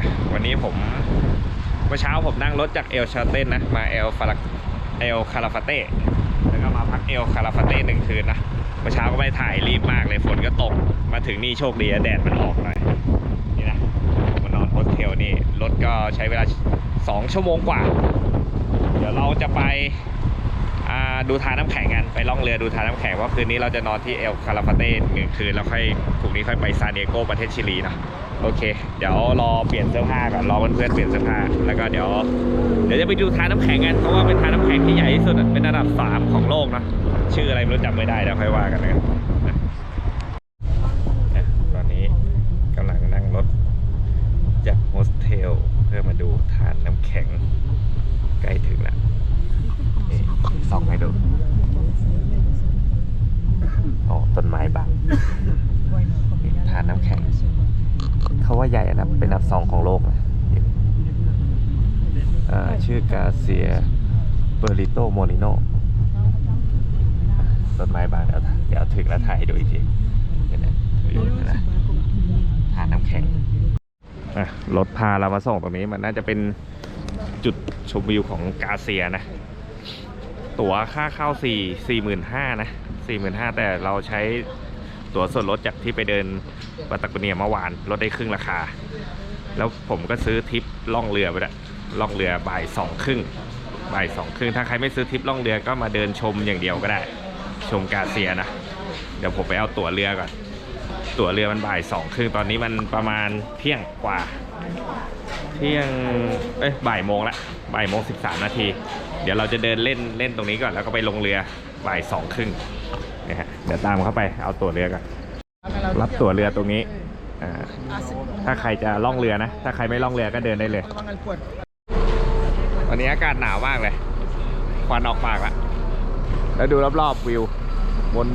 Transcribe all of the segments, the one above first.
ะวันนี้ผมเมื่อเช้าผมนั่งรถจากเอลชาเต้นนะมาเอลฟาราเอลคาราฟาเต้แล้วก็มาพักเอลคาราฟาเต้หนึ่งคืนนะเมื่อเช้าก็ไม่ถ่ายรีบมากเลยฝนก็ตกมาถึงนี่โชคดีอะแดดมันออกหน่อยนี่นะผมมานอนโฮสเทลนี่รถก็ใช้เวลา 2 ชั่วโมงกว่า เดี๋ยวเราจะไปดูทาน้ำแข็งกันไปล่องเรือดูทาน้ำแข็งว่าคืนนี้เราจะนอนที่เอลคาราฟาเต้หนึ่งคืนแล้วค่อยพรุ่งนี้ค่อยไปซานดิเอโกประเทศชิลีนะ โอเค เดี๋ยวรอเปลี่ยนเสื้อผ้าก่อนรอเพื่อนๆเปลี่ยนเสื้อผ้าแล้วก็เดี๋ยว เดี๋ยวจะไปดูทาน้ำแข็งกันเพราะว่าเป็นทาน้ำแข็งที่ใหญ่ที่สุดเป็นอันดับสามของโลกนะชื่ออะไรไม่รู้จำไม่ได้เดี๋ยวค่อยว่ากันนะครับตอนนี้กำลังนั่งรถจากโฮสเทลเพื่อมาดูทานน้ำแข็งใกล้ถึงแล้วนี่ส่องให้ดูโอ้ต้นไม้บังนี่ทานน้ำแข็ง เขาว่าใหญ่อันดับเป็นอันดับ สองของโลกนะชื่อกาเซียเบอริโตโมลิโนต้นไม้บางเดี๋ยวเดี๋ยวถึงแล้วถ่ายให้ดูอีกทีนะทานน้ำแข็งรถพาเรามาส่งตรงนี้มันน่าจะเป็นจุดชมวิวของกาเซียนะ ตั๋วค่าเข้าสี่สี่หมื่นห้านะสี่หมื่นห้าแต่เราใช้ตั๋วส่วนลดจากที่ไปเดินปาตากเนียเมื่อวานลดได้ครึ่งราคา แล้วผมก็ซื้อทริปล่องเรือไปด้วยล่องเรือบ่ายสองครึ่งบ่ายสองครึ่งถ้าใครไม่ซื้อทริปล่องเรือก็มาเดินชมอย่างเดียวก็ได้ ชมกาเซียนะ เดี๋ยวผมไปเอาตั๋วเรือก่อน ตั๋วเรือมันบ่ายสองครึ่งตอนนี้มันประมาณเที่ยงกว่า เที่ยงเอ้ยบ่ายโมงละบ่ายโมงสิบสามนาที เดี๋ยวเราจะเดินเล่นเล่นตรงนี้ก่อนแล้วก็ไปลงเรือบ่ายสองครึ่งนะฮะเดี๋ยวตามเข้าไปเอาตั๋วเรือก่อนรับตั๋วเรือตรงนี้ อ่าถ้าใครจะล่องเรือนะ ถ้าใครไม่ล่องเรือก็เดินได้เลย วันนี้อากาศหนาวมากเลย ควันออกปากละแล้วดูรอบๆวิว บน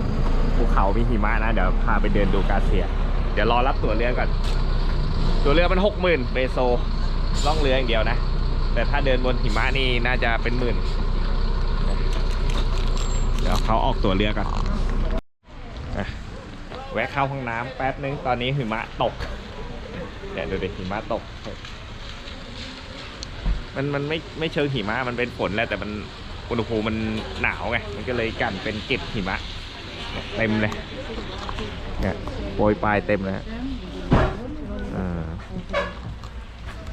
ภูเขามีหิมะนะ เดี๋ยวพาไปเดินดูกาเซีย เดี๋ยวรอรับตั๋วเรือก่อน ตั๋วเรือมันหกหมื่นเปโซ ล่องเรืออย่างเดียวนะ แต่ถ้าเดินบนหิมะนี่น่าจะเป็นหมื่น เดี๋ยวเขาออกตั๋วเรือก่อนอะ แวะเข้าห้องน้ำแป๊บนึงตอนนี้หิมะตกเดี๋ยวดูดิหิมะตก มันมันไม่ไม่เชิงหิมะมันเป็นฝนแหละแต่มันอุณหภูมิมันหนาวไงมันก็เลยกันเป็นเกล็ดหิมะเต็มเลยเนี่ยโปรยปลายเต็มเลยฮะ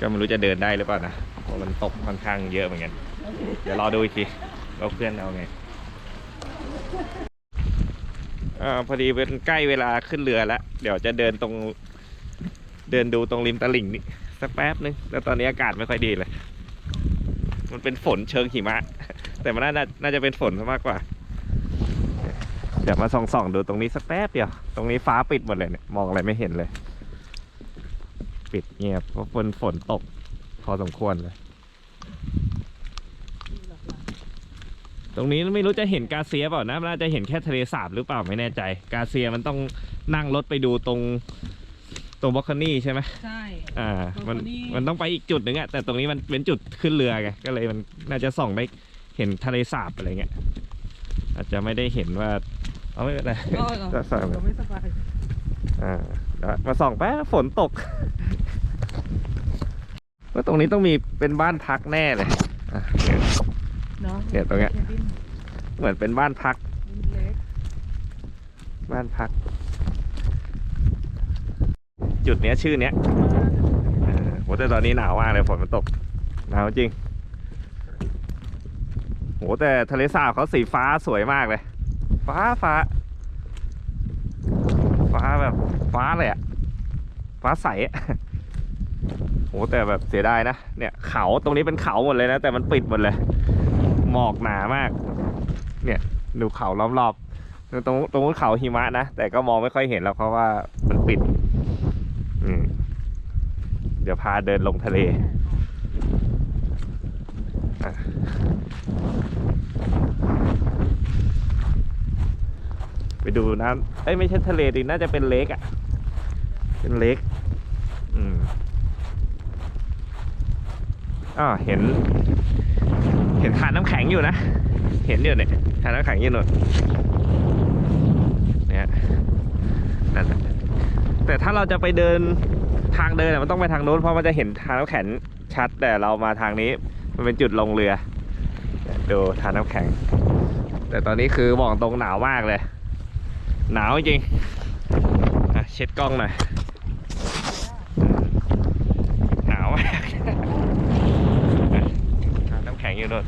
ก็ไม่รู้จะเดินได้หรือเปล่านะเพราะมันตกค่อนข้างเยอะเหมือนกัน เดี๋ยวรอดูอีกทีว่าเพื่อนเอาไง อพอดีเป็นใกล้เวลาขึ้นเรือแล้ว เดี๋ยวจะเดินตรง เดินดูตรงริมตลิ่งนี่สักแป๊บนึงแต่ตอนนี้อากาศไม่ค่อยดีเลย มันเป็นฝนเชิงหิมะ แต่มันน่าจะน่าจะเป็นฝนซะมากกว่า เดี๋ยวมาส่องส่องๆดูตรงนี้สักแป๊บเดียว ตรงนี้ฟ้าปิดหมดเลยเนี่ยมองอะไรไม่เห็นเลย ปิดเงียบเพราะฝนฝนตก พอสมควรเลย ตรงนี้ไม่รู้จะเห็นกาเซียเปล่านะน่าจะเห็นแค่ทะเลสาบหรือเปล่าไม่แน่ใจ กาเซียมันต้องนั่งรถไปดูตรงตรงบล็อกคานี่ใช่ไหมใช่ อ่า มันตรงนี้มันต้องไปอีกจุดหนึ่งอะแต่ตรงนี้มันเป็นจุดขึ้นเรือไง ก็เลยมันน่าจะส่องได้เห็นทะเลสาบอะไรเงี้ย อาจจะไม่ได้เห็นว่า เอาไม่เป็นไรก็เหรอจะส่องเดี๋ยวไม่สบายอ่าเดี๋ยวมาส่องแป๊บฝนตก ว่าตรงนี้ต้องมีเป็นบ้านพักแน่เลยอะเนี่ย เนี่ยตรงเนี้ยเหมือนเป็นบ้านพัก บ้านพัก จุดเนี้ยชื่อเนี้ยโหแต่ตอนนี้หนาวมากเลยฝนมันตกหนาวจริงโหแต่ทะเลสาบเขาสีฟ้าสวยมากเลย ฟ้าฟ้า ฟ้าแบบฟ้าเลยอะฟ้าใสอะโหแต่แบบเสียดายนะเนี่ยเขาตรงนี้เป็นเขาหมดเลยนะ แต่มันปิดหมดเลย หมอกหนามาก เนี่ยดูเขาล้อมรอบตรงตรงนู้นเขาหิมะนะ แต่ก็มองไม่ค่อยเห็นแล้วเพราะว่ามันปิด อืมเดี๋ยวพาเดินลงทะเลไปดูน้ำเอ้ยไม่ใช่ทะเลดิน่าจะเป็นเลกอะ่ะ เป็นเลกอืมอ่าเห็น ห็นทานน้ำแข็งอยู่นะ เห็นอยู่เนี่ยทานน้ำแข็งอยู่นู่นเนี่ยนั่นแหละแต่ถ้าเราจะไปเดินทางเดินมันต้องไปทางโน้นเพราะมันจะเห็นทางน้ำแข็งชัด แต่เรามาทางนี้ มันเป็นจุดลงเรือดูทางน้ำแข็ง แต่ตอนนี้คือบอกตรงหนาวมากเลย หนาวจริงอะเช็ดกล้องหน่อยอืมหนาวมากอะทางน้ำแข็งอยู่นู่น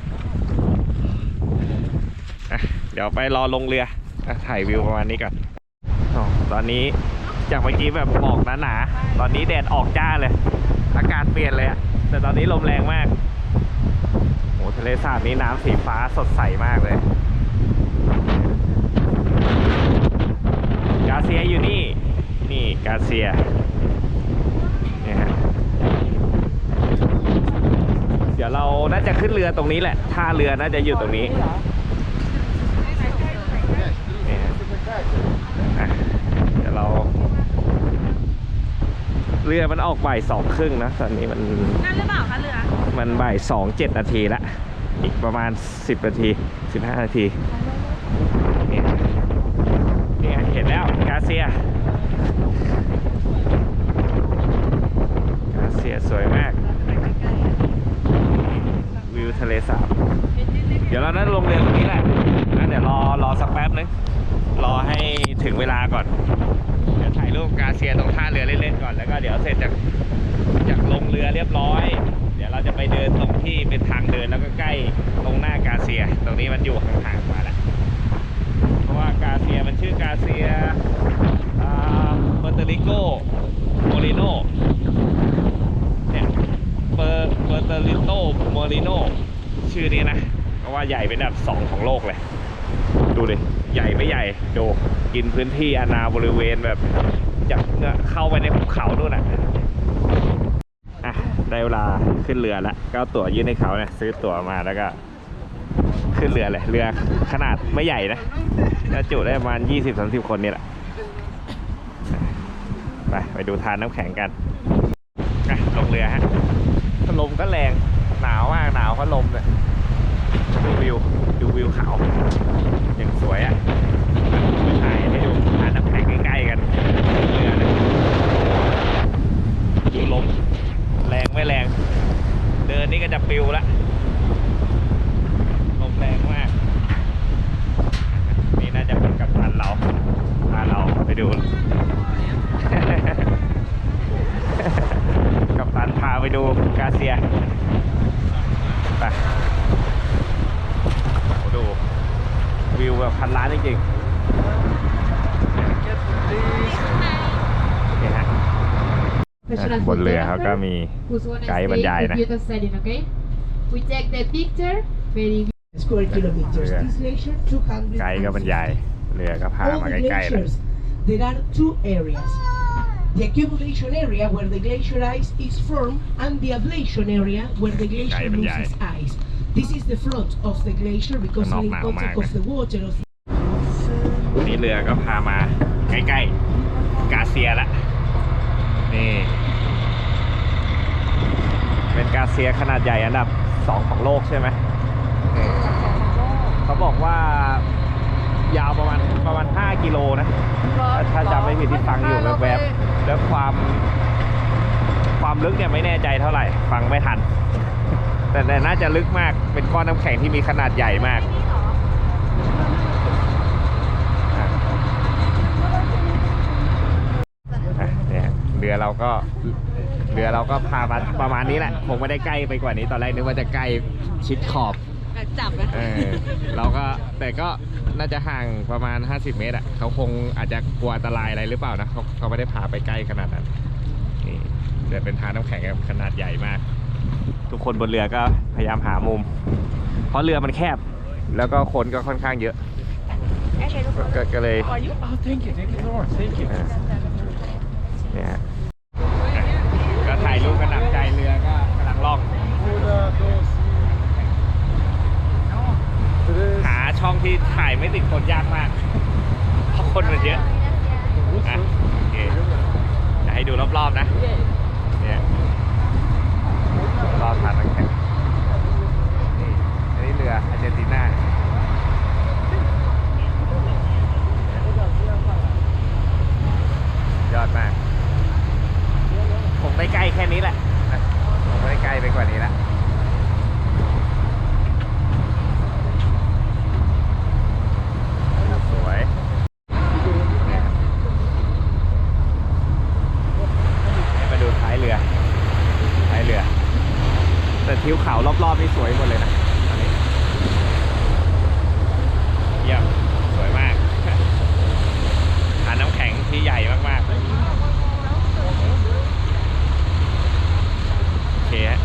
อะเดี๋ยวไปรอลงเรือถ่ายวิวประมาณนี้ก่อนตอนนี้จากเมื่อกี้แบบหมอกหนาๆตอนนี้แดดออกจ้าเลย อากาศเปลี่ยนเลยอะแต่ตอนนี้ลมแรงมากโอ้ทะเลสาบนี้น้ำสีฟ้าสดใสมากเลย กาเซียอยู่นี่ นี่กาเซียเนี่ยฮะเดี๋ยวเราน่าจะขึ้นเรือตรงนี้แหละท่าเรือน่าจะอยู่ตรงนี้เนี่ยฮะอะเดี๋ยวเรา เรือมันออกบ่ายสองครึ่งนะตอนนี้มันนั่นหรือเปล่าคะเรือมันบ่ายสองเจ็ดนาทีละอีกประมาณสิบนาทีสิบห้านาทีเนี่ยเนี่ยเห็นแล้วกาเซีย กาเซียสวยมาก วิวทะเลสาบ เดี๋ยวเราน่าจะลงเรือตรงนี้แหละนะเดี๋ยวรอรอสักแป๊บนึง รอให้ถึงเวลาก่อน เดี๋ยวถ่ายรูปกาเซียตรงท่าเรือเล่นๆก่อน แล้วก็เดี๋ยวเสร็จจากจากลงเรือเรียบร้อย เดี๋ยวเราจะไปเดินตรงที่เป็นทางเดินแล้วก็ใกล้ตรงหน้ากาเซีย ตรงนี้มันอยู่ห่างๆมาแล้วเพราะว่ากาเซียมันชื่อกาเซียเปอร์เตริโกโมริโนเนี่ยเปอร์เปอร์เตริโตโมริโนชื่อนี้นะเพราะว่าใหญ่เป็นอันดับสองของโลกเลย ดูดิ ใหญ่ไม่ใหญ่ ดู กินพื้นที่อาณาบริเวณแบบ จากเข้าไปในภูเขานู่นน่ะอะได้เวลาขึ้นเรือแล้วก็เอาตั๋วยื่นให้เขาเนี่ยซื้อตั๋วมาแล้วก็ ขึ้นเรือเลยเรือขนาดไม่ใหญ่นะน่าจุได้ประมาณ20-30คนนี่แหละไปไปดูทานน้ำแข็งกันอะลงเรือฮะลมก็แรงหนาวมากหนาวเพราะลมเนี่ยดูวิวดูวิวเขาอย่างสวยอะไปถ่ายให้ดูทานน้ำแข็งใกล้ๆกัน เรือเนี่ยดูลม แรงไม่แรง เดินนี่ก็จะปิวละ ลมแรงมาก นี่น่าจะเป็นกับตันเรา พาเราไปดู กับตันพาไปดูกาเซีย ไปโอ้ดู วิวแบบพันล้านจริงๆนี่ฮะอะ บนเรือเขาก็มี Who's wanna Guy stay Bandai with nè. you the setting, okay? We take the picture. Very good. square kilometers. Yeah. This glacier, 200. ไกด์ก็บรรยาย เรือก็พา All มา the ใกล้ๆเลย glaciers, there are two areas. The accumulation area where the glacier ice is formed and the ablation area where the glacier Guy Bandai. loses ice. This is the front of the glacier because Nó in nào contact mà of the water of นี่เรือก็พามาใกล้ๆ กาเซียละนี่เป็น กาเซียขนาดใหญ่อันดับสองของโลกใช่ไหมนี่เขาบอกว่ายาวประมาณประมาณ 5 กิโลนะ ถ้าจำไม่ผิดที่ฟังอยู่แวบๆแล้วความความลึกเนี่ยไม่แน่ใจเท่าไหร่ ฟังไม่ทัน แต่แต่น่าจะลึกมากเป็นก้อนน้ำแข็งที่มีขนาดใหญ่มากอะอะเนี่ยเรือเราก็ เรือเราก็พามาประมาณนี้แหละคงไม่ได้ใกล้ไปกว่านี้ตอนแรกนึกว่าจะใกล้ชิดขอบจับนะเออเราก็แต่ก็น่าจะห่างประมาณ 50 เมตรอะเขาคงอาจจะกลัวอันตรายอะไรหรือเปล่านะเขาเขาไม่ได้พาไปใกล้ขนาดนั้นนี่เรือเป็นทางน้ำแข็งขนาดใหญ่มาก ทุกคนบนเรือก็พยายามหามุม เพราะเรือมันแคบ แล้วก็คนก็ค่อนข้างเยอะก็ก็เลย Oh, thank you, thank you so much. Thank you. เนี่ยฮะก็ถ่ายรูปกันหนักใจเรือก็กำลังล่อง หา ช่องที่ถ่ายไม่ติดคนยากมาก เพราะคนมันเยอะอะโอเคจะให้ดูรอบๆนะ เนี่ยรอบๆทานน้ำแข็งนี่อันนี้เรืออาร์เจนตินา ค่นี้แหละนะลงไม่ได้ใกล้ไปกว่านี้แล้วสวยเนี่ยให้มาดูท้ายเรือ ท้ายเรือ แต่ทิวเขารอบๆนี่สวยหมดเลยนะอันนี้เยี่ยมสวยมาก หาดน้ำแข็งที่ใหญ่มากๆ โอเคฮะ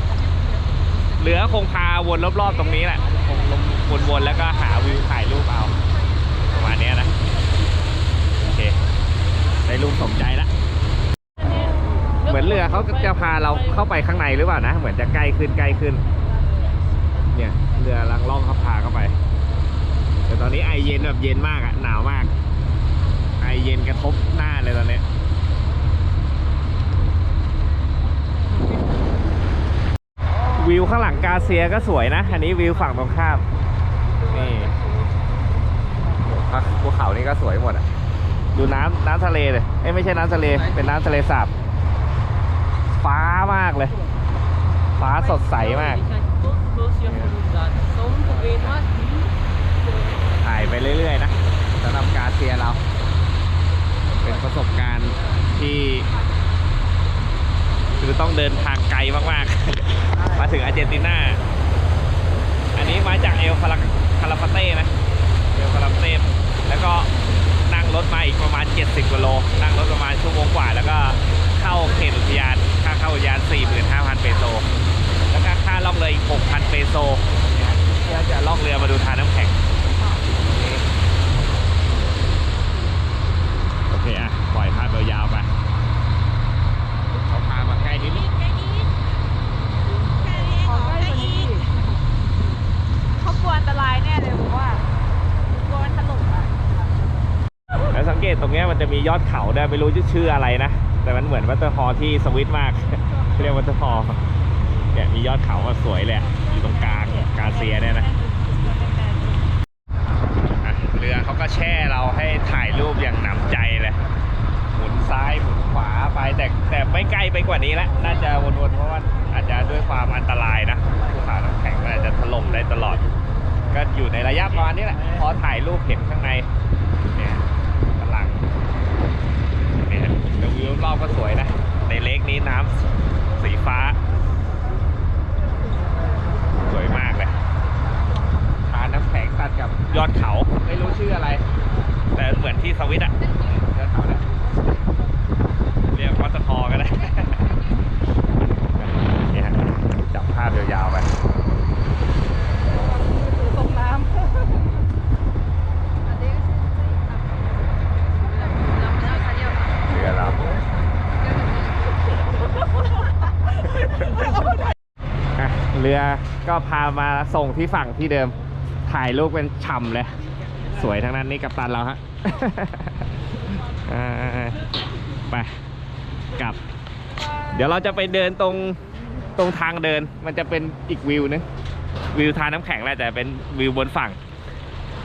เรือคงพาวนรอบๆตรงนี้แหละคงวนๆแล้วก็หาวิวถ่ายรูปเอาประมาณเนี้ยนะโอเคได้รูปสมใจแล้วเหมือนเรือเขาจะพาเราเข้าไปข้างในหรือเปล่านะ เหมือนจะใกล้ขึ้นใกล้ขึ้น เนี่ยเรือลังล่องเขาพาเข้าไป แต่ตอนนี้ไอเย็นแบบเย็นมากอะหนาวมาก ไอเย็นกระทบหน้าเลยตอนนี้ วิวข้างหลังกาเซียก็สวยนะ อันนี้วิวฝั่งตรงข้าม นี่โอ้โหภูเขานี่ก็สวยหมดอะ ดูน้ำน้ำทะเลเลยเอ้ยไม่ใช่น้ำทะเล เป็นน้ำทะเลสาบ ฟ้ามากเลย ฟ้าสดใสมากถ่ายไปเรื่อยๆนะสำหรับกาเซียเรา เป็นประสบการณ์ที่ คือต้องเดินทางไกลมากๆ มาถึงอาร์เจนตินา อันนี้มาจากเอลคาราคาราฟาเต้นะ เอลคาราฟาเต้ แล้วก็นั่งรถมาอีกประมาณ 70กิโล นั่งรถประมาณชั่วโมงกว่า แล้วก็เข้าเขตอุทยาน ค่าเข้าอุทยาน 45,000 เปโซ แล้วก็ค่าล่องเรืออีก 6,000 เปโซเพื่อจะล่องเรือมาดูทานน้ำแข็งโอเคอะ ปล่อยภาพยาวๆไปเขาพามาใกล้นิดนึง เขาก ลัวอันตรายแน่เลยผมว่ากลัวมันถล่มอะแล้วสังเกตตรงเนี้ยมันจะมียอดเขาด้วยไม่รู้ชื่ออะไรนะ แต่มันเหมือนวัตเตอร์ฮอลล์ที่สวิตมาก เรียกวัตเตอร์ฮอลล์เนี่ยมียอดเขาสวยเลยอะอยู่ตรงกลางกาเซียเนี่ยนะอะเรือเขาก็แช่เราให้ถ่ายรูปอย่างหนำใจเลย หมุนซ้ายหมุนขวาไปแต่แต่ไม่ใกล้ไปกว่านี้แล้วน่าจะวนๆเพราะว่าอาจจะด้วยความอันตรายนะภูเขาน้ำแข็งมันอาจจะถล่มได้ตลอด ก็อยู่ในระยะประมาณนี้แหละพอถ่ายรูปเห็นข้างในเนี่ยกำลังเนี่ยแล้ววิวรอบก็สวยนะ ในเลกนี้น้ำสีฟ้า สวยมากเลยทานน้ำแข็งตัดกับยอดเขาไม่รู้ชื่ออะไร แต่เหมือนที่สวิตอะยอดเขาเนี่ยเรียกวัตทอก็ได้ เนี่ยฮะจับภาพยาวๆไป ตกน้ เรือเราอะเรือ ก็พามาส่งที่ฝั่งที่เดิม ถ่ายรูปเป็นฉ่ำเลย สวยทั้งนั้นนี่กับตันเราฮะไปกลับ เดี๋ยวเราจะไปเดินตรงตรงทางเดินมันจะเป็นอีกวิวนึงวิวทานน้ำแข็งแหละแต่เป็นวิวบนฝั่ง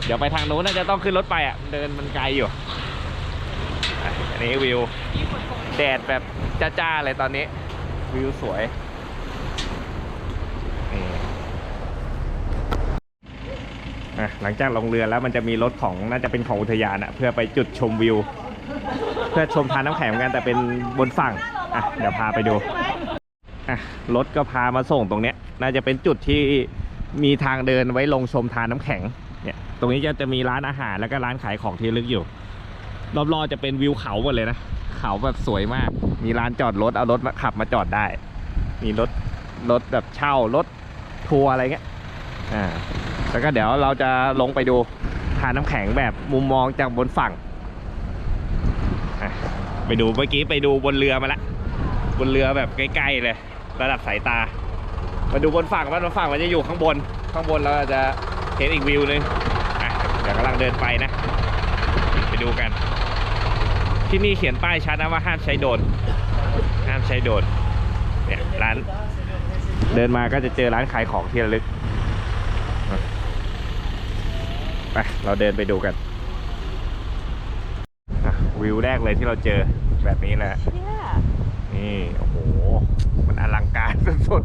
เดี๋ยวไปทางโน้นน่าจะต้องขึ้นรถไปอะเดินมันไกลอยู่อันนี้วิว แดดแบบจ้าๆเลยตอนนี้ วิวสวยนี่อะ หลังจากลงเรือแล้วมันจะมีรถของน่าจะเป็นของอุทยานอะเพื่อไปจุดชมวิว เพื่อชมทานน้ำแข็งเหมือนกันแต่เป็นบนฝั่งอะเดี๋ยวพาไปดูอะรถก็พามาส่งตรงเนี้ย น่าจะเป็นจุดที่มีทางเดินไว้ลงชมทานน้ำแข็งเนี่ยตรงนี้จะจะมีร้านอาหารแล้วก็ร้านขายของที่ลึกอยู่รอบๆจะเป็นวิวเขาหมดเลยนะเขาแบบสวยมาก มีร้านจอดรถเอารถมาขับมาจอดได้ มีรถรถแบบเช่ารถทัวร์อะไรเงี้ยอ่า แล้วก็เดี๋ยวเราจะลงไปดูทานน้ำแข็งแบบมุมมองจากบนฝั่ง ไปดูเมื่อกี้ไปดูบนเรือมาละบนเรือแบบใกล้ๆเลย ระดับสายตา มาดูบนฝั่งว่าบนฝั่งมันจะอยู่ข้างบน ข้างบนเราจะเห็นอีกวิวหนึงอะเดี๋ยวกำลังเดินไปนะ ไปดูกัน ที่นี่เขียนป้ายชัดนะว่าห้ามใช้โดรนห้ามใช้โดรนเนี่ยร้านเดินมาก็จะเจอร้านขายของที่ระลึก ไปเราเดินไปดูกันอะวิวแรกเลยที่เราเจอแบบนี้แหละำเนี่ยนี่โอ้โหสสุด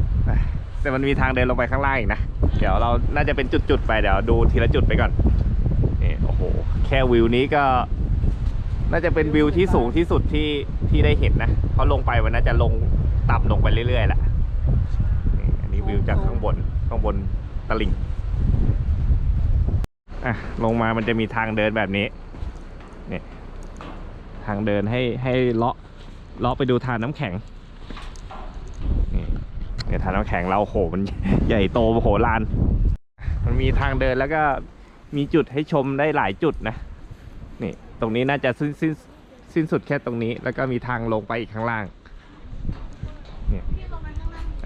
ๆแต่มันมีทางเดินลงไปข้างล่างอีกนะ เดี๋ยวเราน่าจะเป็นจุดๆไปเดี๋ยวดูทีละจุดไปก่อนนี่โอ้โห แค่วิวนี้ก็ น่าจะเป็นวิวที่สูงที่สุดที่ที่ได้เห็นนะเพราะลงไปมันน่าจะลงต่ำลงไปเรื่อยๆแหละนี่อันนี้วิวจากข้างบนข้างบนตลิ่ง อะลงมามันจะมีทางเดินแบบนี้นี่ทางเดินให้ให้เลาะเลาะไปดูทานน้ำแข็งนี่เนี่ยทานน้ำแข็งเราโหมันใหญ่โตโหฬารมันมีทางเดินแล้วก็มีจุดให้ชมได้หลายจุดนะนี่ตรงนี้น่าจะสิ้นสิ้นสิ้นสุดแค่ตรงนี้ แล้วก็มีทางลงไปอีกข้างล่างเนี่ย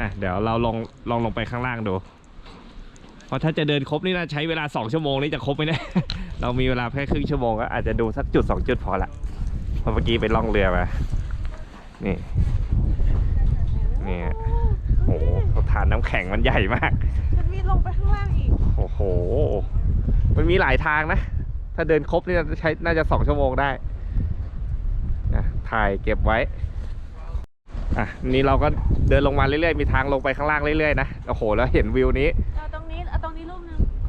อะเดี๋ยวเราลองลองลงไปข้างล่างดู เพราะถ้าจะเดินครบนี่น่าใช้เวลาสองชั่วโมงนี่จะครบไหมเนี่ย เรามีเวลาแค่ครึ่งชั่วโมงก็อาจจะดูสักจุดสองจุดพอละเพราะเมื่อกี้ไปล่องเรือมา นี่ นี่โอ้โหเขาทานน้ำแข็งมันใหญ่มาก มันมีลงไปข้างล่างอีก โอ้โห มันมีหลายทางนะ ถ้าเดินครบนี่ใช้น่าจะสองชั่วโมงได้นะถ่ายเก็บไว้ อะ นี่เราก็เดินลงมาเรื่อยๆ มีทางลงไปข้างล่างเรื่อยๆนะ โอ้โห แล้วเห็นวิวนี้เอาตรงนี้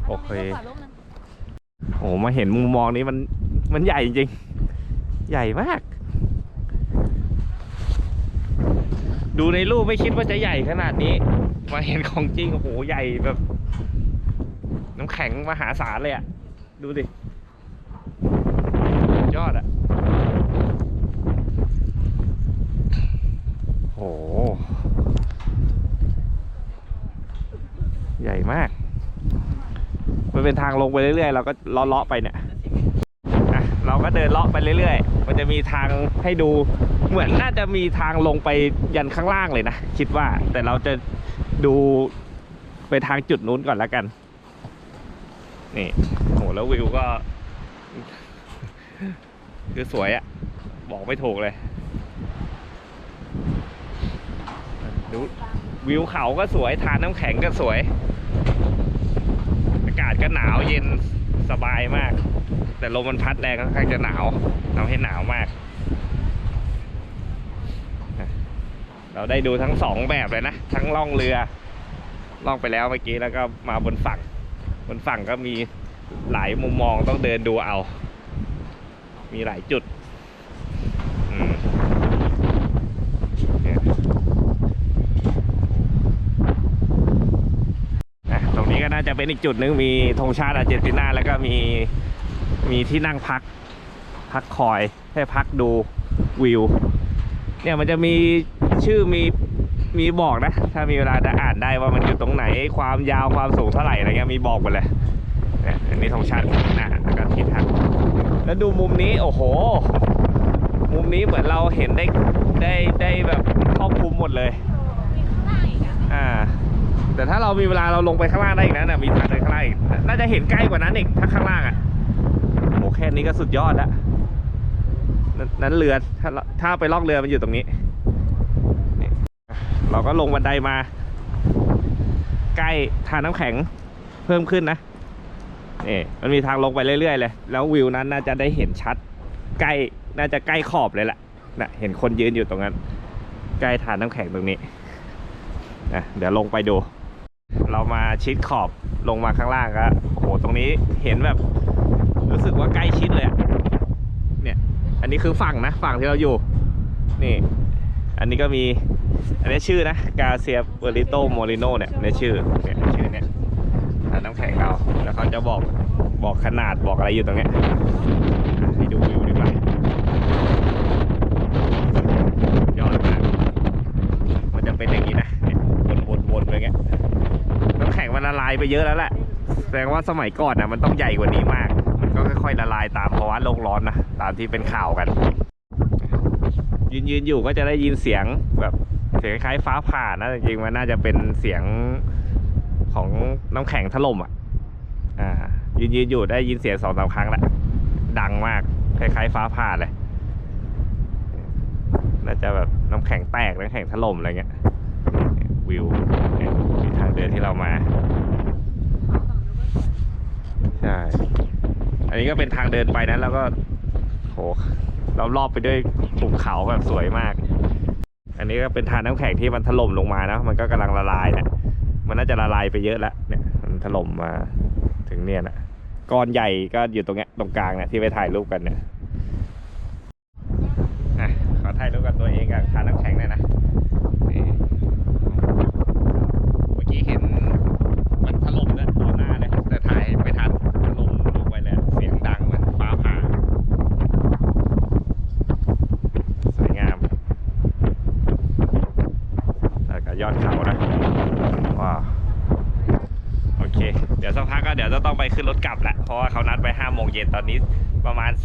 โอเครูปก่อนรูปหนึงโอ้โหมาเห็นมุมมองนี้มันมันใหญ่จริงๆใหญ่มาก ดูในรูปไม่คิดว่าจะใหญ่ขนาดนี้ มาเห็นของจริง โอ้โห ใหญ่แบบ น้ำแข็งมหาศาลเลยอะดูดิยอดอะโอ้โหใหญ่มาก มันเป็นทางลงไปเรื่อยๆ เราก็เลาะๆไปเนี่ยอะเราก็เดินเลาะไปเรื่อยๆ มันจะมีทางให้ดู เหมือนน่าจะมีทางลงไปยันข้างล่างเลยนะ คิดว่า แต่เราจะดูไปทางจุดนู้นก่อนแล้วกัน นี่โหแล้ววิวก็ คือสวยอะบอกไม่ถูกเลย ดูวิวเขาก็สวย ทานน้ำแข็งก็สวยากาศก็หนาวเย็นสบายมาก แต่ลมมันพัดแรงค่อนข้างจะหนาวทำให้หนาวมาก เราได้ดูทั้งสองแบบเลยนะ ทั้งล่องเรือ ล่องไปแล้วเมื่อกี้แล้วก็มาบนฝั่ง บนฝั่งก็มีหลายมุมมองต้องเดินดูเอา มีหลายจุด อืมเนี่ยอะตรงนี้ ก็น่าจะเป็นอีกจุดหนึงมีธงชาติอาร์เจนตินาแล้วก็มีมีที่นั่งพักพักคอยให้พักดูวิวเนี่ยมันจะมีชื่อมีมีบอกนะ ถ้ามีเวลาจะอ่านได้ว่ามันอยู่ตรงไหนความยาวความสูงเท่าไหร่อะไรเงี้ยมีบอกหมดเลยเนี่ยอันนี้ธงชาตินะแล้วก็ทิศทางแล้วดูมุมนี้โอ้โห มุมนี้เหมือนเราเห็นได้ได้ได้แบบครอบคลุมหมดเลย มีข้างล่างอีกอะ อ่า แต่ถ้าเรามีเวลาเราลงไปข้างล่างได้อีกนะนะมีทางเดินข้างล่างอีกน่าจะเห็นใกล้กว่านั้นอีกถ้าข้างล่างอะโอ้แค่นี้ก็สุดยอดแล้วนั้นนั้นเรือถ้าถ้าไปล่องเรือมันอยู่ตรงนี้ เราก็ลงบันไดมา ใกล้ทานน้ำแข็งเพิ่มขึ้นนะนี่มันมีทางลงไปเรื่อยๆเลย แล้ววิวนั้นน่าจะได้เห็นชัด ใกล้น่าจะใกล้ขอบเลยแหละนะเห็นคนยืนอยู่ตรงนั้น ใกล้ทานน้ำแข็งตรงนี้อะเดี๋ยวลงไปดู เรามาชิดขอบลงมาข้างล่างก็โอ้โหตรงนี้เห็นแบบรู้สึกว่าใกล้ชิดเลยอะเนี่ย อันนี้คือฝั่งนะฝั่งที่เราอยู่ นี่ อันนี้ก็มี อันนี้ชื่อนะกาเซียเบริโตโมริโนเนี่ยในชื่อเนี่ยชื่อเนี่ยน้ำแข็งเราแล้วเขาจะบอกบอกขนาดบอกอะไรอยู่ตรงเนี้ยอะให้ดูวิวดีกว่า ยอดมาก มันจะเป็นอย่างนี้นะเนี่ยวนๆวนไปอย่างเงี้ย น้ำแข็งมันละลายไปเยอะแล้วแหละ แสดงว่าสมัยก่อนนะมันต้องใหญ่กว่านี้มาก มันก็ค่อยๆละลายตามภาวะโลกร้อนนะ ตามที่เป็นข่าวกัน ยืนยืนอยู่ก็จะได้ยินเสียงแบบเสียงคล้ายฟ้าผ่านะจริงๆมันน่าจะเป็นเสียงของน้ำแข็งถล่มอะ อ่า ยืนยืนอยู่ได้ยินเสียงสองสามครั้งแล้วดังมากคล้ายๆฟ้าผ่าเลยน่าจะแบบน้ำแข็งแตกน้ำแข็งถล่มอะไรเงี้ยวิวมีทางเดินที่เรามา ใช่ อันนี้ก็เป็นทางเดินไปนะแล้วก็โหเรารอบไปด้วยภูเขาแบบสวยมาก อันนี้ก็เป็นทานน้ำแข็งที่มันถล่มลงมานะ มันก็กำลังละลายเนี่ยมันน่าจะละลายไปเยอะแล้วเนี่ย มันถล่มมาถึงเนี่ยนะก้อนใหญ่ก็อยู่ตรงเนี้ยตรงกลางเนี่ยที่ไปถ่ายรูปกันเนี่ยอะขอถ่ายรูปกับตัวเองกับทานน้ำแข็งหน่ยนะ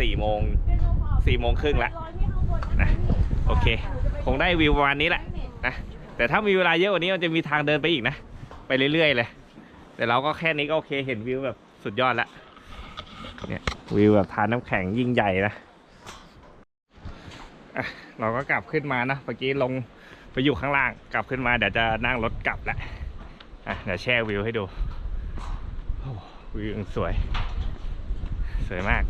สี่โมงสี่โมงครึ่งละนะโอเค คงได้วิวประมาณนี้แหละนะแต่ถ้ามีเวลาเยอะกว่านี้มันจะมีทางเดินไปอีกนะ ไปเรื่อยๆเลย แต่เราก็แค่นี้ก็โอเคเห็นวิวแบบสุดยอดละเนี่ยวิวแบบทานน้ำแข็งยิ่งใหญ่นะเราก็กลับขึ้นมานะเมื่อกี้ลงไปอยู่ข้างล่างกลับขึ้นมาเดี๋ยวจะนั่งรถกลับละอะเดี๋ยวแช่วิวให้ดูวิวสวย สวยมาก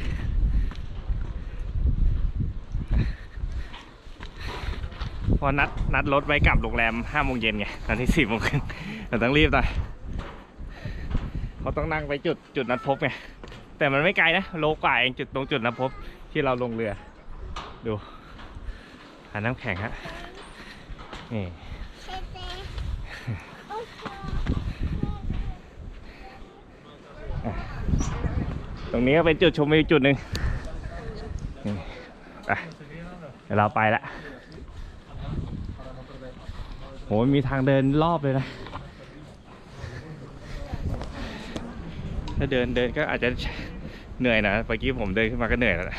พอนัดนัดรถไว้กลับโรงแรมห้าโมงเย็นไงตอนที่สี่โมงครึ่งเราต้องรีบหน่อยเขาต้องนั่งไปจุดจุดนัดพบไงแต่มันไม่ไกลนะโลกว่าเองจุดตรงจุดนัดพบที่เราลงเรือ ดูหาน้ำแข็งฮะนี่ตรงนี้ก็เป็นจุดชมวิวจุดหนึ่งนี่ไปเดี๋ยวเราไปละ โหมีทางเดินรอบเลยนะ ถ้าเดินเดินก็อาจจะเหนื่อยนะเมื่อกี้ผมเดินขึ้นมาก็เหนื่อยแล้วนะ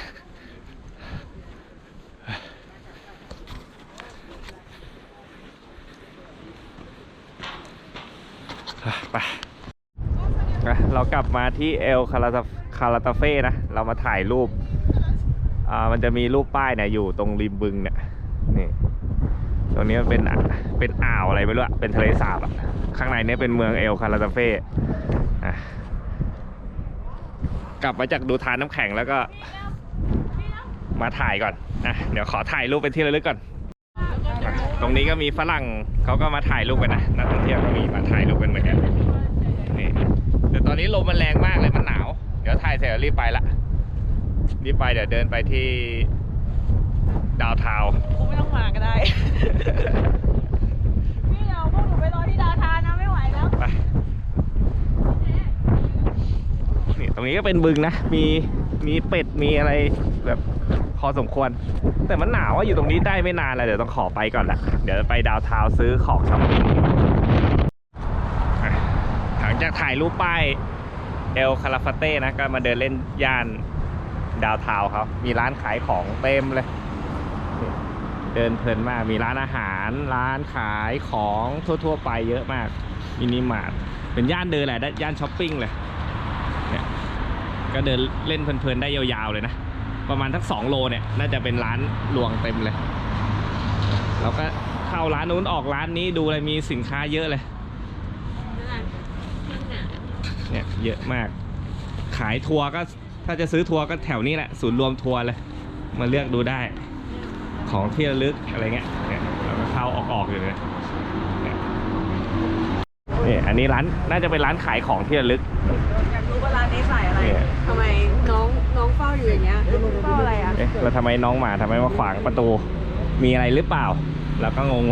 อะไปเรากลับมาที่เอลคาราตาคาราตาเฟ่นะ เรามาถ่ายรูป อ่า มันจะมีรูปป้ายเนี่ยอยู่ตรงริมบึงเนี่ย นี่ ตรงนี้มันเป็นอะ เป็นอ่าวอะไรไม่รู้อะเป็นทะเลสาบอะข้างในเนี่ยเป็นเมืองเอลคาราตาเฟ่กลับมาจากดูทานน้ำแข็งแล้วก็ มาถ่ายก่อนอะเดี๋ยวขอถ่ายรูปเป็นที่ระลึกก่อน ตรงนี้ก็มีฝรั่งเขาก็มาถ่ายรูปกันนะนักท่องเที่ยวก็มีมาถ่ายรูปกันเหมือนกันนี่แต่ตอนนี้ลมมันแรงมากเลยมันหนาว เดี๋ยวถ่ายเสร็จแล้วรีบไปละรีบไปเดี๋ยวเดินไปที่ดาวเทาวน์คงไม่ต้องมาก็ได้ พี่เดี๋ยวพวกหนูไปรอที่ดาวทานนะ ไปนี่ตรงนี้ก็เป็นบึงนะ มีมีเป็ดมีอะไรแบบพอสมควร แต่มันหนาวอะอยู่ตรงนี้ได้ไม่นานเลยเดี๋ยวต้องขอไปก่อนละเดี๋ยวไปดาวเทาซื้อของช้อปปิ้งหลังจากถ่ายรูปป้ายเอลคาราฟาเต้นะก็มาเดินเล่นย่านดาวเทาวน์เขามีร้านขายของเต็มเลย เดินเพลินมากมีร้านอาหาร ร้านขายของทั่ว ๆ ไปเยอะมาก มินิมาร์ทเป็นย่านเดินแหละย่านช้อปปิ้งเลยเนี่ยก็เดินเล่นเพลินๆได้ยาวๆเลยนะประมาณทั้งสองโลเนี่ยน่าจะเป็นร้านรวงเต็มเลยเราก็เข้าร้านนู้นออกร้านนี้ดูอะไรมีสินค้าเยอะเลยเนี่ยเยอะมาก ขายทัวร์ก็ถ้าจะซื้อทัวร์ก็แถวนี้แหละศูนย์รวมทัวร์เลย มาเลือกดูได้ ของที่ระลึกอะไรเงี้ยเนี่ยเราก็เข้าออกๆอยู่เลย อันนี้ร้านน่าจะเป็นร้านขายของที่ระลึก อยากรู้ว่าร้านนี้ใส่อะไรเนี่ย ทำไมน้องน้องเฝ้าอยู่อย่างเงี้ยเฝ้าอะไรอะเอ๊ะแล้วทำไมน้องหมาทำไมมาขวางประตู มีอะไรหรือเปล่าเราก็งง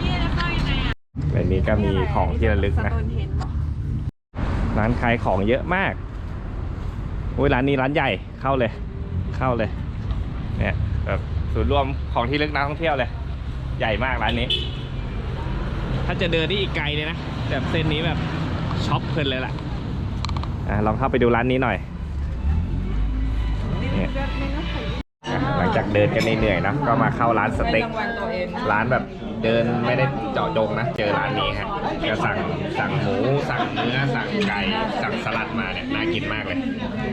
พี่จะเฝ้ายังไงอะในนี้ก็มีของที่ระลึกนะ สโตเห็นเหรอร้านขายของเยอะมากอุ้ยร้านนี้ร้านใหญ่เข้าเลย เข้าเลย เนี่ยแบบศูนย์รวมของที่ลึกนักท่องเที่ยวเลย ใหญ่มากร้านนี้ ถ้าจะเดินนี่อีกไกลเลยนะแบบเส้นนี้แบบช็อปเพลินเลยล่ะอะลองเข้าไปดูร้านนี้หน่อยเนี่ยหลังจากเดินกันเหนื่อยๆนะก็มาเข้าร้านสเต็กร้านแบบ เดินไม่ได้เจาะจงนะ เจอร้านนี้ฮะก็สั่งสั่งหมูสั่งเนื้อสั่งไก่สั่งสลัดมาเนี่ยน่ากินมากเลย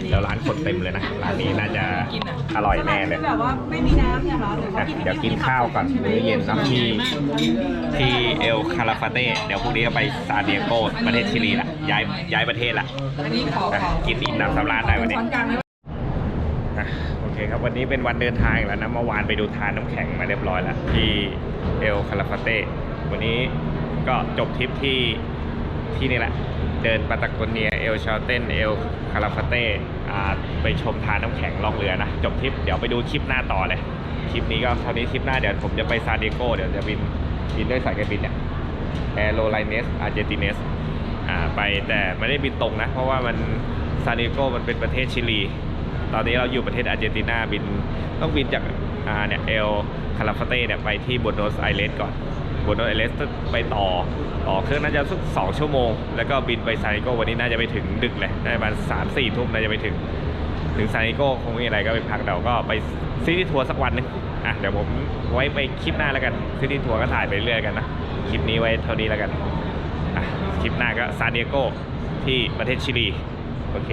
แล้วร้านคนเต็มเลยนะร้านนี้น่าจะอร่อยแน่เลยแบบว่าไม่มีน้ำเนี่ยเหรอหรือว่าอะเดี๋ยวกินข้าวก่อนมื้อเย็นเนอะที่ที่เอลคาราฟาเต้เดี๋ยวพรุ่งนี้ก็ไปซานดิเอโกประเทศชิลีละย้ายย้ายประเทศละอันนี้ขออะขอกินอิ่มหนำสำราญได้วันนี้ช้อนกลางไหมอะโอเคครับวันนี้เป็นวันเดินทางอีกแล้วนะเมื่อวานไปดูทานน้ำแข็งมาเรียบร้อยแล้วที่ เอลคาราฟาเต้วันนี้ก็จบทริปที่ที่นี่แหละ เดินปาตาโกเนียเอลชาเตนเอลคาราฟาเต้ไปชมทานน้ำแข็งล่องเรือนะ จบทริปเดี๋ยวไปดูคลิปหน้าต่อเลย คลิปนี้ก็เท่านี้คลิปหน้าเดี๋ยวผมจะไปซานดิเอโกเดี๋ยวจะบินบินด้วยสายการบินเนี่ยแอโรไลเนสอาร์เจนติเนสอ่าไปแต่ไม่ได้บินตรงนะ เพราะว่ามันซานดิเอโกมันเป็นประเทศชิลี ตอนนี้เราอยู่ประเทศอาร์เจนตินาบินต้องบินจาก เนี่ยเอลคาราฟาเต้เนี่ยไปที่บูโนสไอเรสก่อนบูโนสไอเรสไปต่อต่อเครื่องน่าจะสักสองชั่วโมง แล้วก็บินไปซานิโกวันนี้น่าจะไปถึงดึกเลยน่าจะประมาณสามสี่ทุ่มน่าจะไปถึง ถึงซานิโกคงไม่มีอะไรก็ไปพักเดี๋ยวก็ไปซิตี้ทัวร์สักวันนึงอะเดี๋ยวผมไว้ไปคลิปหน้าแล้วกันซิตี้ทัวร์ก็ถ่ายไปเรื่อยกันนะคลิปนี้ไว้เท่านี้แล้วกันอะคลิปหน้าก็ซานดิเอโกที่ประเทศชิลีโอเค